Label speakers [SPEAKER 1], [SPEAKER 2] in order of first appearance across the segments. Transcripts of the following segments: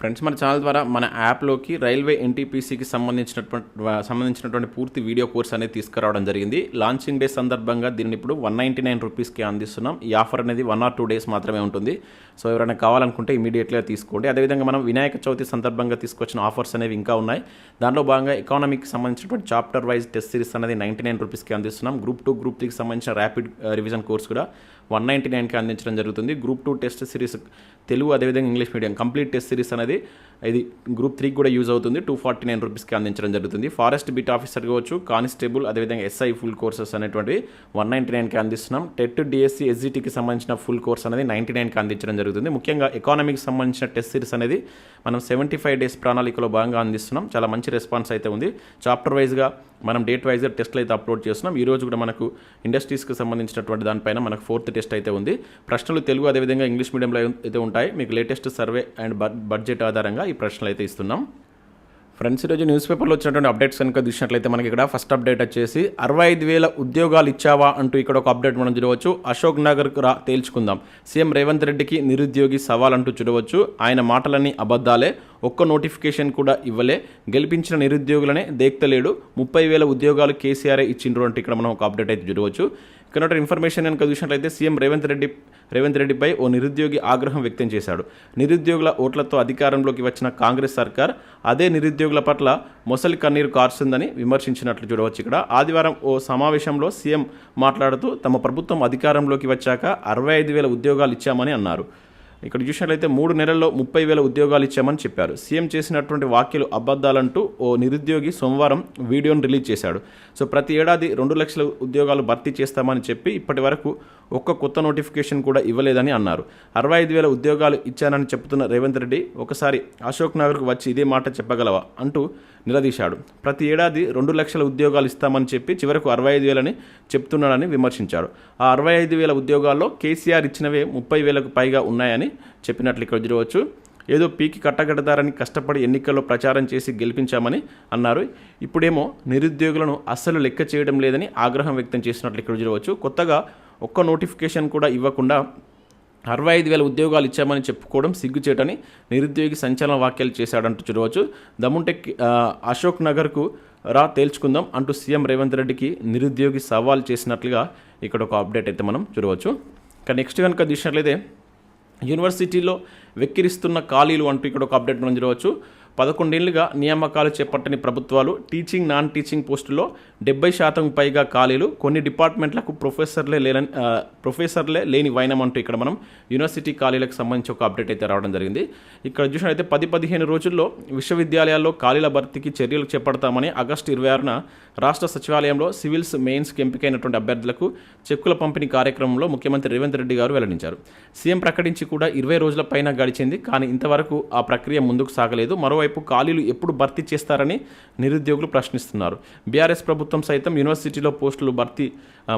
[SPEAKER 1] Friends మన channel ద్వారా మన యాప్లోకి రైల్వే ఎన్టీపీసీకి సంబంధించినటువంటి సంబంధించినటువంటి పూర్తి వీడియో కోర్స్ అనేది తీసుకురావడం జరిగింది. లాంచింగ్ డే సందర్భంగా దీన్ని ఇప్పుడు వన్ నైంటీ నైన్ రూపీస్కి అందిస్తున్నాం. ఈ ఆఫర్ అనేది వన్ ఆర్ టూ డేస్ మాత్రమే ఉంటుంది. సో ఎవరైనా కావాలనుకుంటే ఇమీడియట్గా తీసుకోండి. అదేవిధంగా మనం వినాయక చవితి సందర్భంగా తీసుకొచ్చిన ఆఫర్స్ అనేవి ఇంకా ఉన్నాయి. దాంట్లో భాగంగా ఎకానమీకి సంబంధించినటువంటి చాప్టర్ వైజ్ టెస్ట్ సిరీస్ అనేది నైంటీ నైన్ రూపీస్కి అందిస్తున్నాం. గ్రూప్ టూ గ్రూప్ త్రీకి సంబంధించిన ర్యాపిడ్ రివిజన్ కోర్స్ కూడా వన్ నైంటీ నైన్కి అందించడం జరుగుతుంది. Group two test series Telugu అదేవిధంగా English medium. Complete test series అనేది ఇది గ్రూప్ త్రీకి కూడా యూజ్ అవుతుంది. టూ ఫార్టీ నైన్ రూపీస్కి అందించడం జరుగుతుంది. ఫారెస్ట్ బీట్ ఆఫీసర్ కావచ్చు కానిస్టేబుల్ అదేవిధంగా ఎస్ఐ ఫుల్ కోర్సెస్ అనేటువంటి వన్ నైంటీ నైన్కి అందిస్తున్నాం. టెట్ డిఎస్సి ఎస్జిటికి సంబంధించిన ఫుల్ కోర్స్ అనేది నైంటీ నైన్కి అందించడం జరుగుతుంది. ముఖ్యంగా ఎకానమీకి సంబంధించిన టెస్ట్ సిరీస్ అనేది మనం సెవెంటీ ఫైవ్ డేస్ ప్రణాళికలో భాగంగా అందిస్తున్నాం. చాలా మంచి రెస్పాన్స్ అయితే ఉంది. చాప్టర్ వైజ్గా మనం డేట్ వైజ్గా టెస్ట్లు అయితే అప్లోడ్ చేస్తున్నాం. ఈ రోజు కూడా మనకు ఇండస్ట్రీస్కి సంబంధించినటువంటి దానిపైన మనకు ఫోర్త్ టెస్ట్ అయితే ఉంది. ప్రశ్నలు తెలుగు అదేవిధంగా ఇంగ్లీష్ మీడియంలో అయితే ఉంటాయి. మీకు లేటెస్ట్ సర్వే అండ్ బడ్జెట్ ఆధారంగా ఈ ప్రశ్నలు అయితే ఇస్తున్నాం. ఫ్రెండ్స్ ఈరోజు న్యూస్ పేపర్లో వచ్చినటువంటి అప్డేట్స్ కనుక చూసినట్లయితే మనకి ఇక్కడ ఫస్ట్ అప్డేట్ వచ్చేసి అరవై ఐదు వేల ఉద్యోగాలు ఇచ్చావా అంటూ ఇక్కడ ఒక అప్డేట్ మనం చూడవచ్చు. అశోక్ నగర్కు రా తేల్చుకుందాం. సీఎం రేవంత్ రెడ్డికి నిరుద్యోగి సవాల్ అంటూ చూడవచ్చు. ఆయన మాటలన్నీ అబద్ధాలే. ఒక్క నోటిఫికేషన్ కూడా ఇవ్వలే. గెలిపించిన నిరుద్యోగులనే దేక్తలేడు. ముప్పై వేల ఉద్యోగాలు కేసీఆర్ ఇచ్చిండ్రు అంటే ఇక్కడ మనం ఒక అప్డేట్ అయితే చూడవచ్చు. కనుక ఇన్ఫర్మేషన్ కనుక చూసినట్లయితే సీఎం రేవంత్ రెడ్డి రేవంత్ రెడ్డిపై ఓ నిరుద్యోగి ఆగ్రహం వ్యక్తం చేశాడు. నిరుద్యోగుల ఓట్లతో అధికారంలోకి వచ్చిన కాంగ్రెస్ సర్కార్ అదే నిరుద్యోగుల పట్ల మొసలి కన్నీరు కార్చుందని విమర్శించినట్లు చూడవచ్చు ఇక్కడ. ఆదివారం ఓ సమావేశంలో సీఎం మాట్లాడుతూ తమ ప్రభుత్వం అధికారంలోకి వచ్చాక అరవై ఐదు వేల ఉద్యోగాలు ఇచ్చామని అన్నారు. ఇక్కడ చూసినట్లయితే మూడు నెలల్లో ముప్పై వేల ఉద్యోగాలు ఇచ్చామని చెప్పారు. సీఎం చేసినటువంటి వ్యాఖ్యలు అబద్ధాలంటూ ఓ నిరుద్యోగి సోమవారం వీడియోను రిలీజ్ చేశాడు. సో ప్రతి ఏడాది రెండు లక్షల ఉద్యోగాలు భర్తీ చేస్తామని చెప్పి ఇప్పటి వరకు ఒక్క కొత్త నోటిఫికేషన్ కూడా ఇవ్వలేదని అన్నారు. అరవై ఐదు వేల ఉద్యోగాలు ఇచ్చానని చెప్తున్న రేవంత్ రెడ్డి ఒకసారి అశోక్ నగర్కు వచ్చి ఇదే మాట చెప్పగలవా అంటూ నిలదీశాడు. ప్రతి ఏడాది రెండు లక్షల ఉద్యోగాలు ఇస్తామని చెప్పి చివరకు అరవై ఐదు వేలని చెప్తున్నాడని విమర్శించాడు. ఆ అరవై ఐదు వేల ఉద్యోగాల్లో కేసీఆర్ ఇచ్చినవే ముప్పై వేలకు పైగా ఉన్నాయని చెప్పినట్లు ఇక్కడ చూడవచ్చు. ఏదో పీకి కట్టగడతారని కష్టపడి ఎన్నికల్లో ప్రచారం చేసి గెలిపించామని అన్నారు. ఇప్పుడేమో నిరుద్యోగులను అస్సలు లెక్క చేయడం లేదని ఆగ్రహం వ్యక్తం చేసినట్లు ఇక్కడ చూడవచ్చు. కొత్తగా ఒక్క నోటిఫికేషన్ కూడా ఇవ్వకుండా అరవై ఐదు వేల ఉద్యోగాలు ఇచ్చామని చెప్పుకోవడం సిగ్గుచేటని నిరుద్యోగి సంచలన వ్యాఖ్యలు చేశాడంటూ చూడవచ్చు. దముంటెక్ అశోక్ నగర్కు రా తేల్చుకుందాం అంటూ సీఎం రేవంత్ రెడ్డికి నిరుద్యోగి సవాల్ చేసినట్లుగా ఇక్కడ ఒక అప్డేట్ అయితే మనం చూడవచ్చు. ఇక నెక్స్ట్ కనుక చూసినట్లయితే యూనివర్సిటీలో వెక్కిరిస్తున్న ఖాళీలు అంటూ ఇక్కడ ఒక అప్డేట్ మనం చూడవచ్చు. పదకొండేళ్ళుగా నియామకాలు చేపట్టని ప్రభుత్వాలు టీచింగ్ నాన్ టీచింగ్ పోస్టుల్లో డెబ్బై శాతం పైగా ఖాళీలు కొన్ని డిపార్ట్మెంట్లకు ప్రొఫెసర్లే లేని ప్రొఫెసర్లే లేని వైనం అంటూ ఇక్కడ మనం యూనివర్సిటీ ఖాళీలకు సంబంధించి ఒక అప్డేట్ అయితే రావడం జరిగింది. ఇక్కడ చూసినట్లయితే పది పదిహేను రోజుల్లో విశ్వవిద్యాలయాల్లో ఖాళీల భర్తీకి చర్యలు చేపడతామని ఆగస్టు ఇరవై ఆరున రాష్ట్ర సచివాలయంలో సివిల్స్ మెయిన్స్కి ఎంపికైనటువంటి అభ్యర్థులకు చెక్కుల పంపిణీ కార్యక్రమంలో ముఖ్యమంత్రి రేవంత్ రెడ్డి గారు వెల్లడించారు. సీఎం ప్రకటించి కూడా ఇరవై రోజుల పైన గడిచింది కానీ ఇంతవరకు ఆ ప్రక్రియ ముందుకు సాగలేదు. మరో మరోవైపు ఖాళీలు ఎప్పుడు భర్తీ చేస్తారని నిరుద్యోగులు ప్రశ్నిస్తున్నారు. బీఆర్ఎస్ ప్రభుత్వం సైతం యూనివర్సిటీలో పోస్టులు భర్తీ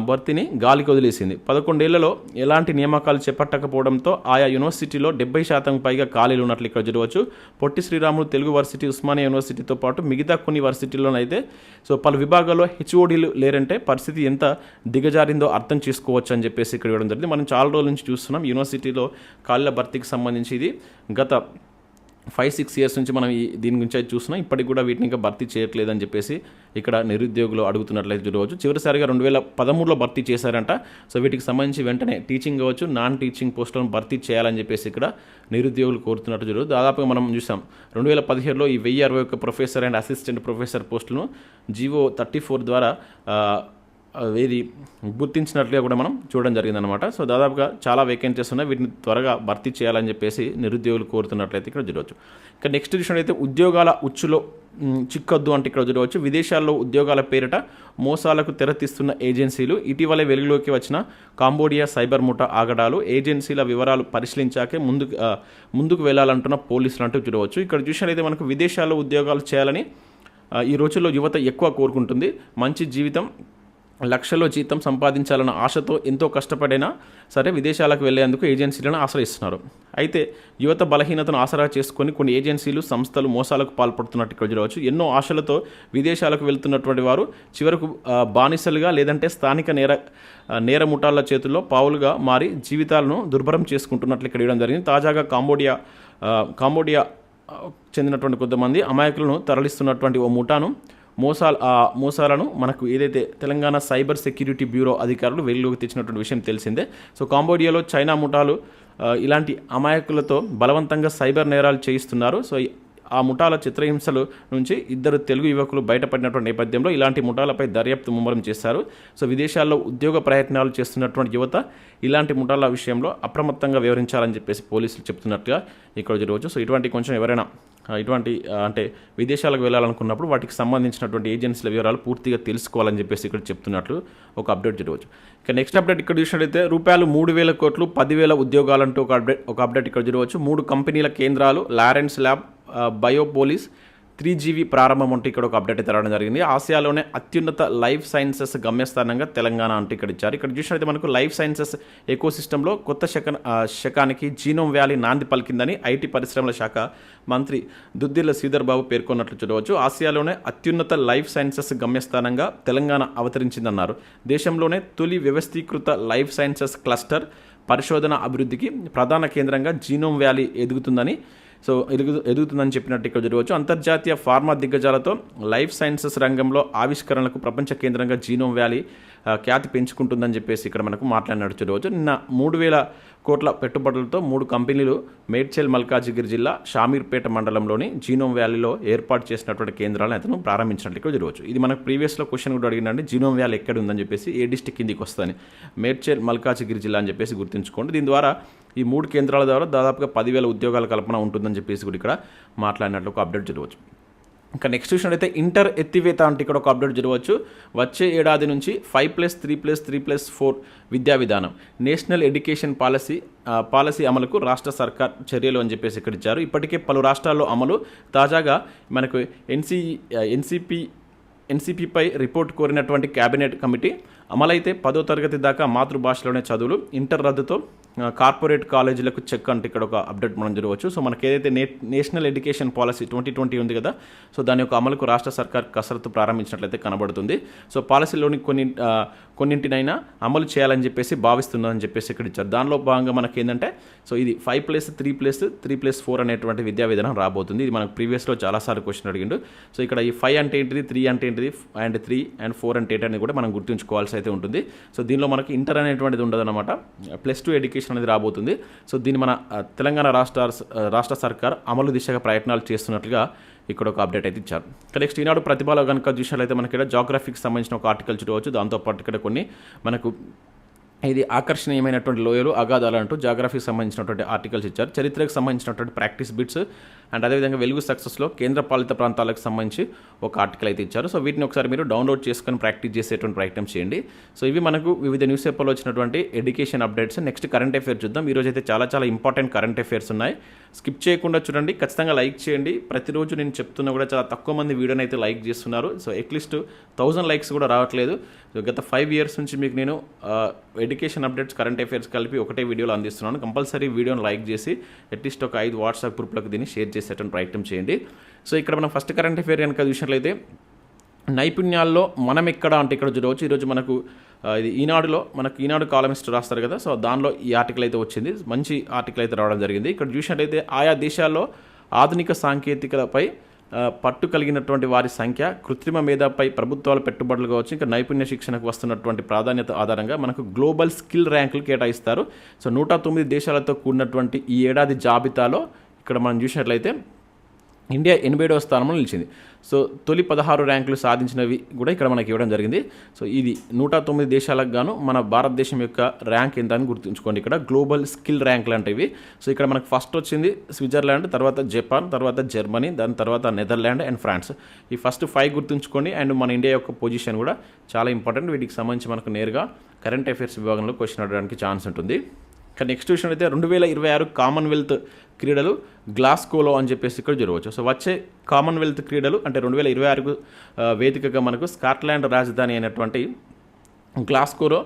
[SPEAKER 1] భర్తీని గాలికి వదిలేసింది. పదకొండేళ్ళలో ఎలాంటి నియామకాలు చేపట్టకపోవడంతో ఆయా యూనివర్సిటీలో డెబ్బై శాతం పైగా ఖాళీలు ఉన్నట్లు ఇక్కడ చూడవచ్చు పొట్టి శ్రీరాములు తెలుగు వర్సిటీ ఉస్మానియా యూనివర్సిటీతో పాటు మిగతా కొన్ని వర్సిటీలోనైతే సో పలు విభాగాల్లో హెచ్ఓడీలు లేరంటే పరిస్థితి ఎంత దిగజారిందో అర్థం చేసుకోవచ్చు అని చెప్పేసి ఇక్కడ ఇవ్వడం జరిగింది. మనం చాలా రోజుల నుంచి చూస్తున్నాం యూనివర్సిటీలో ఖాళీల భర్తీకి సంబంధించి ఇది. గత ఫైవ్ సిక్స్ ఇయర్స్ నుంచి మనం ఈ దీని గురించి అయితే చూసినా ఇప్పటికి కూడా వీటిని ఇంకా భర్తీ చేయట్లేదని చెప్పేసి ఇక్కడ నిరుద్యోగులు అడుగుతున్నట్లయితే చూడవచ్చు. చివరిసారిగా రెండు వేల పదమూడులో భర్తీ చేశారంట. సో వీటికి సంబంధించి వెంటనే టీచింగ్ కావచ్చు నాన్ టీచింగ్ పోస్టులను భర్తీ చేయాలని చెప్పేసి ఇక్కడ నిరుద్యోగులు కోరుతున్నట్టు చూడదు దాదాపుగా మనం చూసాం రెండు వేల పదిహేడులో ఈ వెయ్యి అరవై ఒక్క ప్రొఫెసర్ అండ్ అసిస్టెంట్ ప్రొఫెసర్ పోస్టులను జీవో థర్టీ ఫోర్ ద్వారా ఇది గుర్తించినట్లుగా కూడా మనం చూడడం జరిగిందనమాట సో దాదాపుగా చాలా వేకెన్సీస్ ఉన్నాయి. వీటిని త్వరగా భర్తీ చేయాలని చెప్పేసి నిరుద్యోగులు కోరుతున్నట్లయితే ఇక్కడ చూడవచ్చు. ఇక నెక్స్ట్ విషయం అయితే ఉద్యోగాల ఉచ్చులో చిక్కద్దు చిక్కొద్దు అంటే ఇక్కడ చూడవచ్చు. విదేశాల్లో ఉద్యోగాల పేరిట మోసాలకు తెరతీస్తున్న ఏజెన్సీలు ఇటీవలే వెలుగులోకి వచ్చిన కాంబోడియా సైబర్ ముఠా ఆగడాలు ఏజెన్సీల వివరాలు పరిశీలించాకే ముందుకు ముందుకు వెళ్ళాలంటున్న పోలీసులు అంటూ చూడవచ్చు. ఇక్కడ చూసినట్లయితే మనకు విదేశాల్లో ఉద్యోగాలు చేయాలని ఈ రోజుల్లో యువత ఎక్కువ కోరుకుంటుంది. మంచి జీవితం లక్షల్లో జీతం సంపాదించాలన్న ఆశతో ఎంతో కష్టపడైనా సరే విదేశాలకు వెళ్ళేందుకు ఏజెన్సీలను ఆశ్రయిస్తున్నారు. అయితే యువత బలహీనతను ఆసరా చేసుకొని కొన్ని ఏజెన్సీలు సంస్థలు మోసాలకు పాల్పడుతున్నట్టు ఇక్కడ చూడవచ్చు. ఎన్నో ఆశలతో విదేశాలకు వెళ్తున్నటువంటి వారు చివరకు బానిసలుగా లేదంటే స్థానిక నేర నేర ముఠాల చేతుల్లో పావులుగా మారి జీవితాలను దుర్భరం చేసుకుంటున్నట్లు ఇక్కడ ఇవ్వడం జరిగింది. తాజాగా కాంబోడియా కాంబోడియా చెందినటువంటి కొంతమంది అమాయకులను తరలిస్తున్నటువంటి ఓ ముఠాను మోసాల ఆ మోసాలను మనకు ఏదైతే తెలంగాణ సైబర్ సెక్యూరిటీ బ్యూరో అధికారులు వెలుగులోకి తెచ్చినటువంటి విషయం తెలిసిందే. సో కాంబోడియాలో చైనా ముఠాలు ఇలాంటి అమాయకులతో బలవంతంగా సైబర్ నేరాలు చేయిస్తున్నారు. సో ఈ- ఆ ముఠాల చిత్రహింసలు నుంచి ఇద్దరు తెలుగు యువకులు బయటపడినటువంటి నేపథ్యంలో ఇలాంటి ముఠాలపై దర్యాప్తు ముమ్మరం చేశారు. సో విదేశాల్లో ఉద్యోగ ప్రయత్నాలు చేస్తున్నటువంటి యువత ఇలాంటి ముఠాల విషయంలో అప్రమత్తంగా వివరించాలని చెప్పేసి పోలీసులు చెప్తున్నట్టుగా ఇక్కడ జరగవచ్చు. సో ఇటువంటి కొంచెం ఎవరైనా ఇటువంటి అంటే విదేశాలకు వెళ్ళాలనుకున్నప్పుడు వాటికి సంబంధించినటువంటి ఏజెన్సీల వివరాలు పూర్తిగా తెలుసుకోవాలని చెప్పేసి ఇక్కడ చెప్తున్నట్లు ఒక అప్డేట్ జరగవచ్చు. ఇక నెక్స్ట్ అప్డేట్ ఇక్కడ చూసినట్లయితే రూపాయలు మూడు వేల కోట్లు పదివేల ఉద్యోగాలంటూ ఒక అప్డేట్ ఒక అప్డేట్ ఇక్కడ జరగవచ్చు. మూడు కంపెనీల కేంద్రాలు Lawrence lab Biopolis three GV ప్రారంభం అంటూ ఇక్కడ ఒక అప్డేట్ అయితే రావడం జరిగింది. ఆసియాలోనే అత్యున్నత లైఫ్ సైన్సెస్ గమ్యస్థానంగా తెలంగాణ అంటే ఇక్కడ ఇచ్చారు. ఇక్కడ చూసినట్లయితే మనకు లైఫ్ సైన్సెస్ ఎకో సిస్టంలో కొత్త శక శకానికి జీనోమ్ వ్యాలీ నాంది పలికిందని ఐటీ పరిశ్రమల శాఖ మంత్రి దుద్దిల్ల శ్రీధర్ బాబు పేర్కొన్నట్లు చూడవచ్చు. ఆసియాలోనే అత్యున్నత లైఫ్ సైన్సెస్ గమ్యస్థానంగా తెలంగాణ అవతరించిందన్నారు. దేశంలోనే తొలి వ్యవస్థీకృత లైఫ్ సైన్సెస్ క్లస్టర్ పరిశోధన అభివృద్ధికి ప్రధాన కేంద్రంగా జీనోమ్ వ్యాలీ ఎదుగుతుందని సో ఎదుగు ఎదుగుతుందని చెప్పినట్టు ఇక్కడ జరగవచ్చు. అంతర్జాతీయ ఫార్మా దిగ్గజాలతో లైఫ్ సైన్సెస్ రంగంలో ఆవిష్కరణలకు ప్రపంచ కేంద్రంగా జీనోమ్ వ్యాలీ ఖ్యాతి పెంచుకుంటుందని చెప్పేసి ఇక్కడ మనకు మాట్లాడినట్టు చూడవచ్చు నిన్న మూడు వేల కోట్ల పెట్టుబడులతో మూడు కంపెనీలు మేడ్చల్ మల్కాజిగిరి జిల్లా షామీర్పేట మండలంలోని జీనోమ్ వ్యాలీలో ఏర్పాటు చేసినటువంటి కేంద్రాలను అతను ప్రారంభించినట్లు ఇక్కడ చూడవచ్చు ఇది మనకు ప్రీవియస్లో క్వశ్చన్ కూడా అడిగినండి జీనోమ్ వ్యాలీ ఎక్కడ ఉందని చెప్పేసి ఏ డిస్టిక్ కిందికి వస్తుందని. మేడ్చల్ మల్కాజిగిరి జిల్లా అని చెప్పేసి గుర్తుంచుకోండి. దీని ద్వారా ఈ మూడు కేంద్రాల ద్వారా దాదాపుగా పదివేల ఉద్యోగాల కల్పన ఉంటుందని చెప్పేసి కూడా ఇక్కడ మాట్లాడినట్లు ఒక అప్డేట్ జరగవచ్చు. ఇంకా నెక్స్ట్ అయితే ఇంటర్ ఎత్తివేత అంటే ఇక్కడ ఒక అప్డేట్ జరగవచ్చు. వచ్చే ఏడాది నుంచి five plus three plus three plus four విద్యా విధానం నేషనల్ ఎడ్యుకేషన్ పాలసీ పాలసీ అమలుకు రాష్ట్ర సర్కార్ చర్యలు అని చెప్పేసి ఇక్కడ ఇచ్చారు. ఇప్పటికే పలు రాష్ట్రాల్లో అమలు తాజాగా మనకు ఎన్సీ ఎన్సీపీ ఎన్సీపీపై రిపోర్ట్ కోరినటువంటి కేబినెట్ కమిటీ అమలైతే పదో తరగతి దాకా మాతృభాషలోనే చదువులు. ఇంటర్ రద్దుతో కార్పొరేట్ కాలేజీలకు చెక్ అంటే ఇక్కడ ఒక అప్డేట్ మనం జరగవచ్చు. సో మనకి ఏదైతే నే national education policy twenty twenty ఉంది కదా సో దాని యొక్క అమలుకు రాష్ట్ర సర్కార్ కసరత్తు ప్రారంభించినట్లయితే కనబడుతుంది. సో పాలసీలోని కొన్ని కొన్నింటినైనా అమలు చేయాలని చెప్పేసి భావిస్తుందని చెప్పేసి ఇక్కడ ఇచ్చారు. దానిలో భాగంగా మనకి ఏంటంటే సో ఇది five plus three plus three plus four అనేటువంటి విద్యా విధానం రాబోతుంది. ఇది మనకు ప్రీవియస్లో చాలాసార్లు క్వశ్చన్ అడిగిండు. సో ఇక్కడ ఈ ఫైవ్ అంటే ఏంటిది త్రీ అంటే ఏంటిది అండ్ త్రీ అండ్ ఫోర్ అంటే ఏంటి అనేది కూడా మనం గుర్తుంచుకోవాల్సి అయితే ఉంటుంది. సో దీనిలో మనకి ఇంటర్ అనేటువంటిది ఉండదు అనమాట ప్లస్ టూ ఎడ్యుకేషన్ అనేది రాబోతుంది. సో దీన్ని మన తెలంగాణ రాష్ట్ర రాష్ట్ర సర్కార్ అమలు దిశగా ప్రయత్నాలు చేస్తున్నట్లుగా ఇక్కడ ఒక అప్డేట్ అయితే ఇచ్చారు. నెక్స్ట్ ఈనాడు ప్రతిభలో కనుక చూసినట్లయితే మనకి ఇక్కడ జాగ్రఫీకి సంబంధించిన ఒక ఆర్టికల్ చూడవచ్చు. దాంతోపాటు ఇక్కడ కొన్ని మనకు ఇది ఆకర్షణీయమైనటువంటి లోయలు అగాధాలు అంటూ జాగ్రఫీకి సంబంధించినటువంటి ఆర్టికల్స్ ఇచ్చారు. చరిత్రకు సంబంధించినటువంటి ప్రాక్టీస్ బిట్స్ అండ్ అదేవిధంగా వెలుగు సక్సెస్లో కేంద్ర పాలిత ప్రాంతాలకు సంబంధించి ఒక ఆర్టికల్ అయితే ఇచ్చారు. సో వీటిని ఒకసారి మీరు డౌన్లోడ్ చేసుకొని ప్రాక్టీస్ చేసేటువంటి ప్రయత్నం చేయండి. సో ఇవి మనకు వివిధ న్యూస్ పేపర్లో వచ్చినటువంటి education updates next current affair చూద్దాం. ఈరోజు అయితే చాలా చాలా ఇంపార్టెంట్ కరెంట్ అఫేర్స్ ఉన్నాయి. స్కిప్ చేయకుండా చూడండి. ఖచ్చితంగా లైక్ చేయండి. ప్రతిరోజు నేను చెప్తున్నా కూడా చాలా తక్కువ మంది వీడియోని అయితే లైక్ చేస్తున్నారు. సో అట్లీస్ట్ థౌజండ్ లైక్స్ కూడా రావట్లేదు. సో గత ఫైవ్ ఇయర్స్ నుంచి మీకు నేను ఎడ్యుకేషన్ అప్డేట్స్ కరెంట్ అఫైర్స్ కలిపి ఒకటే వీడియోలో అందిస్తున్నాను. కంపల్సరీ వీడియోని లైక్ చేసి అట్లీస్ట్ ఒక ఐదు వాట్సాప్ గ్రూప్లకు దీన్ని షేర్ చేసి చేసేటువంటి ప్రయత్నం చేయండి. సో ఇక్కడ మనం ఫస్ట్ కరెంట్ అఫైర్ కనుక చూసినట్లయితే నైపుణ్యాల్లో మనం ఎక్కడ అంటే ఇక్కడ చూడవచ్చు. ఈరోజు మనకు ఇది ఈనాడులో మనకు ఈనాడు కాలమిస్ట్ రాస్తారు కదా. సో దానిలో ఈ ఆర్టికల్ అయితే వచ్చింది. మంచి ఆర్టికల్ అయితే రావడం జరిగింది. ఇక్కడ చూసినట్లయితే ఆయా దేశాల్లో ఆధునిక సాంకేతికలపై పట్టు కలిగినటువంటి వారి సంఖ్య కృత్రిమ మేధాపై ప్రభుత్వాల పెట్టుబడులు కావచ్చు ఇంకా నైపుణ్య శిక్షణకు వస్తున్నటువంటి ప్రాధాన్యత ఆధారంగా మనకు గ్లోబల్ స్కిల్ ర్యాంకులు కేటాయిస్తారు. సో నూట తొమ్మిది దేశాలతో కూడినటువంటి ఈ ఏడాది జాబితాలో ఇక్కడ మనం చూసినట్లయితే ఇండియా ఎనభైడవ స్థానంలో నిలిచింది. సో తొలి పదహారు ర్యాంకులు సాధించినవి కూడా ఇక్కడ మనకి ఇవ్వడం జరిగింది. సో ఇది నూట తొమ్మిది దేశాలకు గాను మన భారతదేశం యొక్క ర్యాంక్ ఎంత అని గుర్తుంచుకోండి. ఇక్కడ గ్లోబల్ స్కిల్ ర్యాంక్ లాంటివి సో ఇక్కడ మనకు ఫస్ట్ వచ్చింది స్విట్జర్లాండ్ తర్వాత జపాన్ తర్వాత జర్మనీ దాని తర్వాత నెదర్లాండ్ అండ్ ఫ్రాన్స్. ఈ ఫస్ట్ ఫైవ్ గుర్తుంచుకోండి. అండ్ మన ఇండియా యొక్క పొజిషన్ కూడా చాలా ఇంపార్టెంట్. వీటికి సంబంధించి మనకు నేరుగా కరెంట్ అఫైర్స్ విభాగంలో క్వశ్చన్ అడగడానికి ఛాన్స్ ఉంటుంది. ఇక నెక్స్ట్ విషయం అయితే రెండు వేల ఇరవై ఆరు కామన్వెల్త్ క్రీడలు గ్లాస్కోలో అని చెప్పేసి ఇక్కడ జరగవచ్చు. సో వచ్చే కామన్వెల్త్ క్రీడలు అంటే రెండు వేల ఇరవై ఆరుకు వేదికగా మనకు స్కాట్లాండ్ రాజధాని అయినటువంటి గ్లాస్కోలో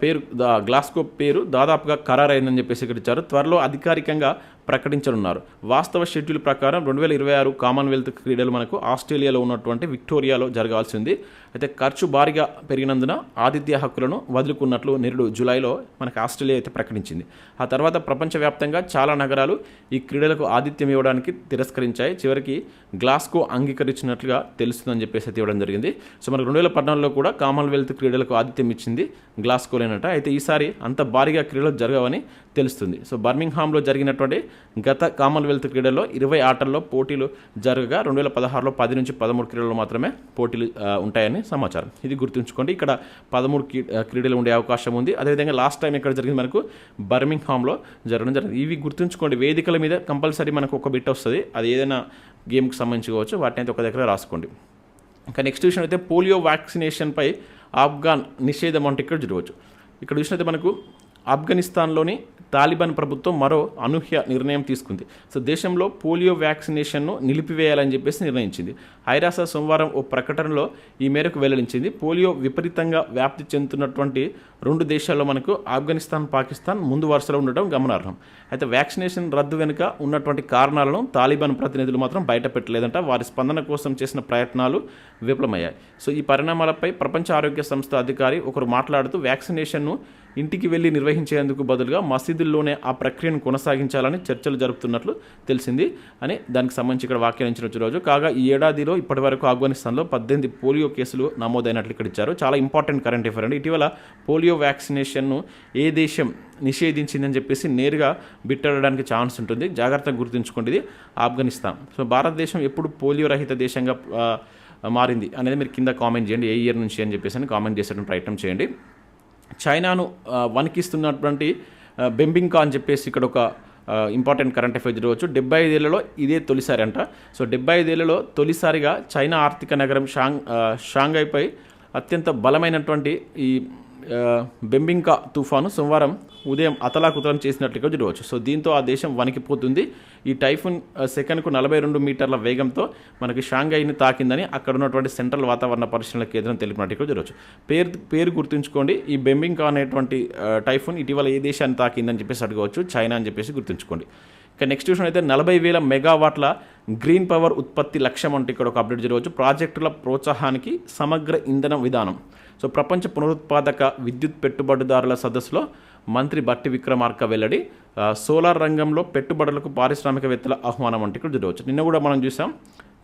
[SPEAKER 1] పేరు గ్లాస్కో పేరు దాదాపుగా ఖరారైందని చెప్పేసి ఇక్కడ ఇచ్చారు. త్వరలో అధికారికంగా ప్రకటించనున్నారు. వాస్తవ షెడ్యూల్ ప్రకారం రెండు వేల ఇరవై ఆరు కామన్వెల్త్ క్రీడలు మనకు ఆస్ట్రేలియాలో ఉన్నటువంటి విక్టోరియాలో జరగాల్సింది. అయితే ఖర్చు భారీగా పెరిగినందున ఆతిథ్య హక్కులను వదులుకున్నట్లు నిరుడు జూలైలో మనకు ఆస్ట్రేలియా అయితే ప్రకటించింది. ఆ తర్వాత ప్రపంచవ్యాప్తంగా చాలా నగరాలు ఈ క్రీడలకు ఆతిథ్యం ఇవ్వడానికి తిరస్కరించాయి. చివరికి గ్లాస్కో అంగీకరించినట్లుగా తెలుస్తుందని చెప్పేసి అయితే ఇవ్వడం జరిగింది. సో మనకు రెండు వేల పద్నాలుగులో కూడా కామన్వెల్త్ క్రీడలకు ఆతిథ్యం ఇచ్చింది గ్లాస్కోలేనట. అయితే ఈసారి అంత భారీగా క్రీడలు జరగవని తెలుస్తుంది. సో బర్మింగ్హామ్లో జరిగినటువంటి గత కామన్వెల్త్ క్రీడల్లో ఇరవై ఆటల్లో పోటీలు జరగగా రెండు వేల పదహారులో పది నుంచి పదమూడు క్రీడలు మాత్రమే పోటీలు ఉంటాయని సమాచారం. ఇది గుర్తుంచుకోండి. ఇక్కడ పదమూడు క్రీడలు ఉండే అవకాశం ఉంది. అదేవిధంగా లాస్ట్ టైం ఇక్కడ జరిగింది మనకు? బర్మింగ్హామ్లో జరగడం జరిగింది. ఇవి గుర్తుంచుకోండి. వేదికల మీద కంపల్సరీ మనకు ఒక బిట్ వస్తుంది. అది ఏదైనా గేమ్కి సంబంధించి కావచ్చు వాటిని అయితే ఒక దగ్గర రాసుకోండి. ఇంకా నెక్స్ట్ విషయం అయితే పోలియో వ్యాక్సినేషన్పై ఆఫ్ఘాన్ నిషేధం అంటే ఇక్కడ చూడవచ్చు. ఇక్కడ చూసినైతే మనకు ఆఫ్ఘనిస్తాన్లోని తాలిబాన్ ప్రభుత్వం మరో అనూహ్య నిర్ణయం తీసుకుంది. సో దేశంలో పోలియో వ్యాక్సినేషన్ను నిలిపివేయాలని చెప్పేసి నిర్ణయించింది. ఐరాస సోమవారం ఓ ప్రకటనలో ఈ మేరకు వెల్లడించింది. పోలియో విపరీతంగా వ్యాప్తి చెందుతున్నటువంటి రెండు దేశాల్లో మనకు ఆఫ్ఘనిస్తాన్ పాకిస్తాన్ ముందు వరుసలో ఉండటం గమనార్హం. అయితే వ్యాక్సినేషన్ రద్దు వెనుక ఉన్నటువంటి కారణాలను తాలిబాన్ ప్రతినిధులు మాత్రం బయట పెట్టలేదంట వారి స్పందన కోసం చేసిన ప్రయత్నాలు విఫలమయ్యాయి. సో ఈ పరిణామాలపై ప్రపంచ ఆరోగ్య సంస్థ అధికారి ఒకరు మాట్లాడుతూ వ్యాక్సినేషన్ను ఇంటికి వెళ్ళి నిర్వహించేందుకు బదులుగా మసీదుల్లోనే ఆ ప్రక్రియను కొనసాగించాలని చర్చలు జరుపుతున్నట్లు తెలిసింది అని దానికి సంబంధించి ఇక్కడ వ్యాఖ్యానించిన రోజు. కాగా ఈ ఏడాదిలో ఇప్పటివరకు ఆఫ్ఘనిస్తాన్లో పద్దెనిమిది పోలియో కేసులు నమోదైనట్లు ఇక్కడ ఇచ్చారు. చాలా ఇంపార్టెంట్ కరెంట్ అఫేర్ అండి. ఇటీవల పోలియో వ్యాక్సినేషన్ను ఏ దేశం నిషేధించిందని చెప్పేసి నేరుగా బిట్టడడానికి ఛాన్స్ ఉంటుంది. జాగ్రత్తగా గుర్తుంచుకుంటుంది ఆఫ్ఘనిస్తాన్. సో భారతదేశం ఎప్పుడు పోలియో రహిత దేశంగా మారింది అనేది మీరు కింద కామెంట్ చేయండి. ఏ ఇయర్ నుంచి అని చెప్పేసి అని కామెంట్ చేసేటువంటి ప్రయత్నం చేయండి. చైనాను వణికిస్తున్నటువంటి బెంబింకా అని చెప్పేసి ఇక్కడ ఒక ఇంపార్టెంట్ కరెంట్ అఫైర్ జరగవచ్చు. డెబ్బై ఐదేళ్ళలో ఇదే తొలిసారి అంట సో డెబ్బై ఐదేళ్ళలో తొలిసారిగా చైనా ఆర్థిక నగరం షాంగ్ షాంఘైపై అత్యంత బలమైనటువంటి ఈ బెంబింకా తుఫాను సోమవారం ఉదయం అతలాకుతలం చేసినట్లుగా చూడవచ్చు సో దీంతో ఆ దేశం వణికిపోతుంది. ఈ టైఫున్ సెకండ్కు నలభై రెండు మీటర్ల వేగంతో మనకి షాంఘైని తాకిందని అక్కడ ఉన్నటువంటి సెంట్రల్ వాతావరణ పరిశీలన కేంద్రం తెలిపినట్టుగా చూడవచ్చు పేరు పేరు గుర్తుంచుకోండి. ఈ బెంబింకా అనేటువంటి టైఫున్ ఇటీవల ఏ దేశాన్ని తాకిందని చెప్పేసి అడగవచ్చు. చైనా అని చెప్పేసి గుర్తుంచుకోండి. ఇక నెక్స్ట్ విషయం అయితే నలభై వేల మెగావాట్ల గ్రీన్ పవర్ ఉత్పత్తి లక్ష్యం అంటే ఇక్కడ ఒక అప్డేట్ జరగవచ్చు. ప్రాజెక్టుల ప్రోత్సాహానికి సమగ్ర ఇంధన విధానం. సో ప్రపంచ పునరుత్పాదక విద్యుత్ పెట్టుబడిదారుల సదస్సులో మంత్రి బట్టి విక్రమార్క వెల్లడి సోలార్ రంగంలో పెట్టుబడులకు పారిశ్రామికవేత్తల ఆహ్వానం అంటే ఇక్కడ చూడవచ్చు నిన్న కూడా మనం చూసాం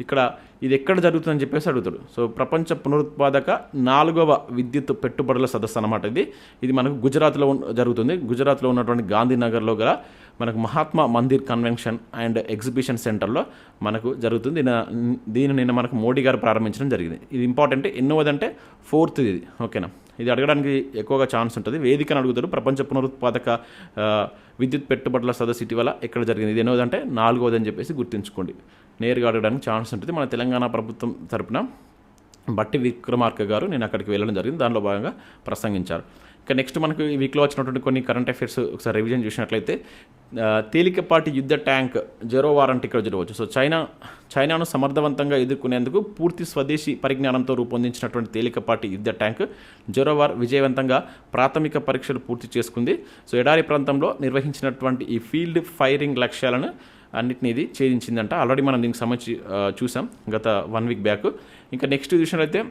[SPEAKER 1] ఇక్కడ ఇది ఎక్కడ జరుగుతుందని చెప్పేసి అడుగుతాడు. సో ప్రపంచ పునరుత్పాదక నాలుగవ విద్యుత్ పెట్టుబడుల సదస్సు అనమాట ఇది. ఇది మనకు గుజరాత్లో జరుగుతుంది. గుజరాత్లో ఉన్నటువంటి గాంధీనగర్లో గల మనకు Mahatma Mandir convention and exhibition సెంటర్లో మనకు జరుగుతుంది. దీని- నిన్న మనకు మోడీ గారు ప్రారంభించడం జరిగింది. ఇది ఇంపార్టెంట్. ఎన్నోదంటే ఫోర్త్ ఇది. ఓకేనా? ఇది అడగడానికి ఎక్కువగా ఛాన్స్ ఉంటుంది. వేదికను అడుగుతారు ప్రపంచ పునరుత్పాదక విద్యుత్ పెట్టుబడుల సదస్సు ఇటీవల ఎక్కడ జరిగింది? ఇది ఎన్నోదంటే నాలుగోదని చెప్పేసి గుర్తుంచుకోండి. నేరుగా అడగడానికి ఛాన్స్ ఉంటుంది. మన తెలంగాణ ప్రభుత్వం తరపున బట్టి విక్రమార్క గారు నేను అక్కడికి వెళ్ళడం జరిగింది. దానిలో భాగంగా ప్రసంగించారు. ఇక నెక్స్ట్ మనకు ఈ వీక్లో వచ్చినటువంటి కొన్ని కరెంట్ అఫైర్స్ ఒకసారి రివిజన్ చూసినట్లయితే తేలికపాటి యుద్ధ ట్యాంక్ జెరో వారంటీ ఇక్కడ జరగవచ్చు. సో చైనా చైనాను సమర్థవంతంగా ఎదుర్కొనేందుకు పూర్తి స్వదేశీ పరిజ్ఞానంతో రూపొందించినటువంటి తేలికపాటి యుద్ధ ట్యాంక్ జెరోవార్ విజయవంతంగా ప్రాథమిక పరీక్షలు పూర్తి చేసుకుంది. సో ఎడారి ప్రాంతంలో నిర్వహించినటువంటి ఈ ఫీల్డ్ ఫైరింగ్ లక్ష్యాలను అన్నిటిని ఇది ఛేదించిందంట. ఆల్రెడీ మనం దీనికి సంబంధించి చూసాం. గత వన్ వీక్ బ్యాక్ ఇంకా నెక్స్ట్ చూసినట్లయితే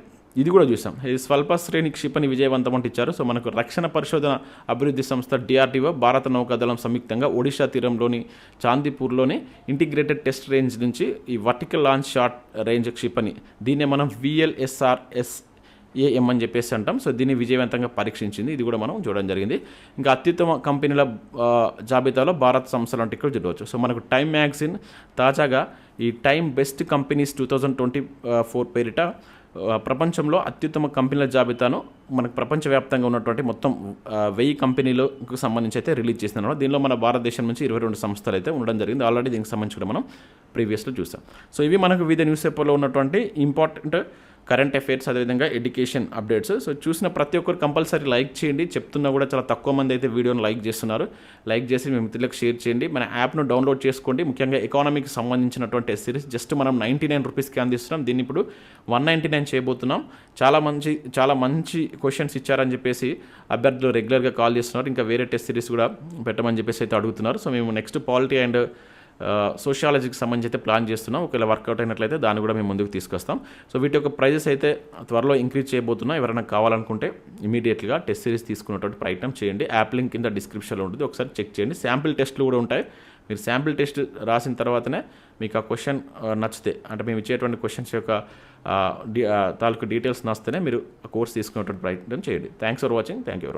[SPEAKER 1] ఇది కూడా చూసాం. ఇది స్వల్ప శ్రేణి క్షిపణి విజయవంతం అంటే ఇచ్చారు. సో మనకు రక్షణ పరిశోధన అభివృద్ధి సంస్థ డిఆర్డీఓ భారత నౌకాదళం సంయుక్తంగా ఒడిషా తీరంలోని చాందీపూర్లోని ఇంటిగ్రేటెడ్ టెస్ట్ రేంజ్ నుంచి ఈ వర్టికల్ లాంచ్ షార్ట్ రేంజ్ క్షిపణి. దీన్నే మనం విఎల్ఎస్ఆర్ఎస్ ఏఎం అని చెప్పేసి అంటాం. సో దీన్ని విజయవంతంగా పరీక్షించింది. ఇది కూడా మనం చూడడం జరిగింది. ఇంకా అత్యుత్తమ కంపెనీల జాబితాలో భారత్ సంస్థలు అంటే ఇక్కడ చూడవచ్చు. సో మనకు టైమ్ మ్యాగ్జిన్ తాజాగా ఈ time best companies two thousand twenty four పేరిట ప్రపంచంలో అత్యుత్తమ కంపెనీల జాబితాను మనకు ప్రపంచవ్యాప్తంగా ఉన్నటువంటి మొత్తం వెయ్యి కంపెనీలకు సంబంధించి అయితే రిలీజ్ చేస్తున్నారు దీనిలో మన భారతదేశం నుంచి ఇరవై రెండు సంస్థలు అయితే ఉండడం జరిగింది. ఆల్రెడీ దీనికి సంబంధించి కూడా మనం ప్రీవియస్లో చూసాం. సో ఇవి మనకు వివిధ న్యూస్ పేపర్లో ఉన్నటువంటి ఇంపార్టెంట్ కరెంట్ అఫైర్స్ అదేవిధంగా ఎడ్యుకేషన్ అప్డేట్స్. సో చూసిన ప్రతి ఒక్కరు కంపల్సరీ లైక్ చేయండి. చెప్తున్నా కూడా చాలా తక్కువ మంది అయితే వీడియోని లైక్ చేస్తున్నారు. లైక్ చేసి మీ మిత్రులకు షేర్ చేయండి. మన యాప్ను డౌన్లోడ్ చేసుకోండి. ముఖ్యంగా ఎకానమీకి సంబంధించినటువంటి సిరీస్. జస్ట్ మనం నైంటీ నైన్ రూపీస్కి అందిస్తున్నాం దీన్ని ఇప్పుడు వన్ నైంటీ నైన్ చేయబోతున్నాం. చాలా మంచి చాలా మంచి క్వశ్చన్స్ ఇచ్చారని చెప్పేసి అభ్యర్థులు రెగ్యులర్గా కాల్ చేస్తున్నారు. ఇంకా వేరే టెస్ట్ సిరీస్ కూడా పెట్టమని చెప్పేసి అయితే అడుగుతున్నారు. సో మేము నెక్స్ట్ పాలిటీ అండ్ సోషియాలజీకి సంబంధించి అయితే ప్లాన్ చేస్తున్నాం. ఒకవేళ వర్కౌట్ అయినట్లయితే దాన్ని కూడా మేము ముందుకు తీసుకొస్తాం. సో వీటి యొక్క ప్రైజెస్ అయితే త్వరలో ఇంక్రీజ్ చేయబోతున్నాం ఎవరైనా కావాలనుకుంటే ఇమీడియట్గా టెస్ట్ సిరీస్ తీసుకునేటువంటి ప్రయత్నం చేయండి. యాప్ లింక్ కింద డిస్క్రిప్షన్లో ఉంటుంది. ఒకసారి చెక్ చేయండి. శాంపిల్ టెస్ట్లు కూడా ఉంటాయి. మీరు శాంపిల్ టెస్ట్ రాసిన తర్వాతనే మీకు ఆ క్వశ్చన్ నచ్చితే అంటే మేము ఇచ్చేటువంటి క్వశ్చన్స్ యొక్క తాలూకు డీటెయిల్స్ నచ్చితేనే మీరు కోర్స్ తీసుకునేటువంటి ప్రయత్నం చేయండి. Thanks for watching thank you